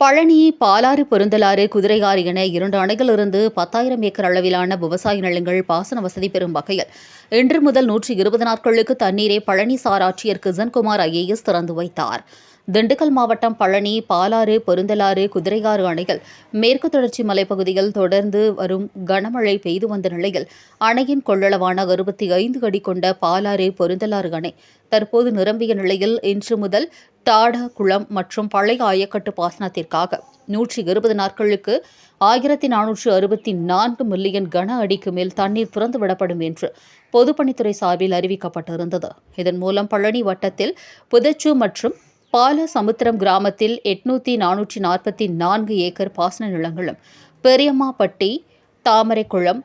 Palani Palar Perunthalar Kuthiraiyar என இரண்டு அணைகளிலிருந்து பத்தாயிரம் ஏக்கர் அளவிலான விவசாய நிலங்கள் பாசன வசதி பெறும் வகையில் இன்று முதல் நூற்றி இருபது நாட்களுக்கு தண்ணீரை பழனி சார் ஆட்சியர் கிசன்குமார் ஐஏஎஸ் திறந்து வைத்தார். திண்டுக்கல் மாவட்டம் பழனி பாலாறு பெருந்தலாறு குதிரையாறு அணைகள் மேற்கு தொடர்ச்சி மலைப்பகுதியில் தொடர்ந்து வரும் கனமழை பெய்து வந்த நிலையில் அணையின் கொள்ளளவான அறுபத்தி ஐந்து அடி கொண்ட பாலாறு பெருந்தலாறு அணை தற்போது நிரம்பிய நிலையில் இன்று முதல் தாட குளம் மற்றும் பழைய ஆயக்கட்டு பாசனத்திற்காக நூற்றி இருபது நாட்களுக்கு ஆயிரத்தி நானூற்று அறுபத்தி நான்கு மில்லியன் கன அடிக்கு மேல் தண்ணீர் திறந்துவிடப்படும் என்று பொதுப்பணித்துறை சார்பில் அறிவிக்கப்பட்டிருந்தது. இதன் மூலம் பழனி வட்டத்தில் புதச்சு மற்றும் பாலசமுத்திரம் கிராமத்தில் எட்நூத்தி நானூற்றி நாற்பத்தி நான்கு ஏக்கர் பாசன நிலங்களும் பெரியம்மாப்பட்டி தாமரைக்குளம்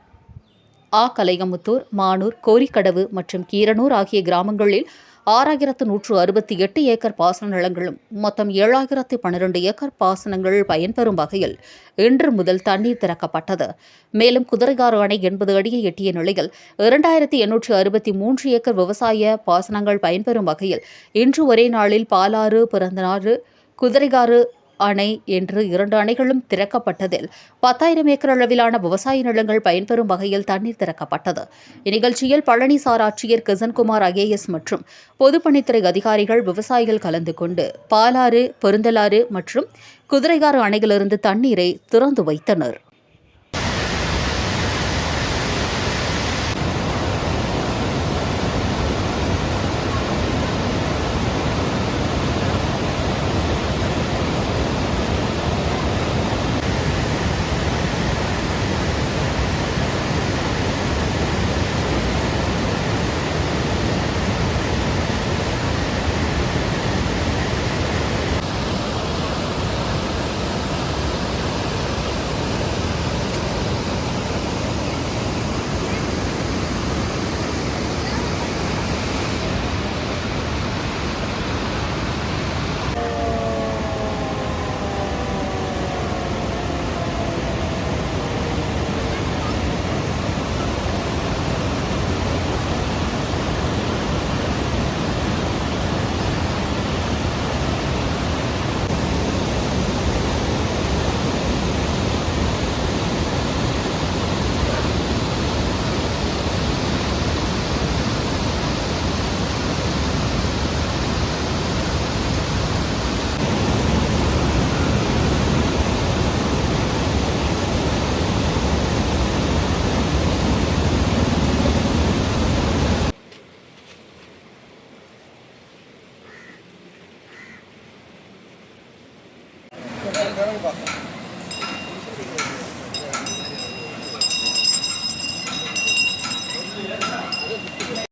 ஆ கலையமுத்தூர் மானூர் கோரிக்கடவு மற்றும் கீரனூர் ஆகிய கிராமங்களில் ஆறாயிரத்து நூற்று அறுபத்தி எட்டு ஏக்கர் பாசன நிலங்களும் மொத்தம் ஏழாயிரத்து பன்னிரண்டு ஏக்கர் பாசனங்கள் பயன்பெறும் வகையில் இன்று முதல் தண்ணீர் திறக்கப்பட்டது. மேலும் குதிரையாறு அணை எண்பது அடியை எட்டிய நிலையில் இரண்டாயிரத்தி எண்ணூற்று அறுபத்தி மூன்று ஏக்கர் விவசாய பாசனங்கள் பயன்பெறும் வகையில் இன்று ஒரே நாளில் பாலாறு பிறந்தநாறு குதிரைகாறு அணை என்று இரண்டு அணைகளும் திறக்கப்பட்டதில் பத்தாயிரம் ஏக்கர் அளவிலான விவசாய நிலங்கள் பயன்பெறும் வகையில் தண்ணீர் திறக்கப்பட்டது. இந்நிகழ்ச்சியில் பழனி சார் ஆட்சியர் கிசன்குமார் ஐஏஎஸ் மற்றும் பொதுப்பணித்துறை அதிகாரிகள் விவசாயிகள் கலந்து கொண்டு பாலாறு பெருந்தலாறு மற்றும் குதிரையாறு அணைகளிலிருந்து தண்ணீரை திறந்து வைத்தனர். ば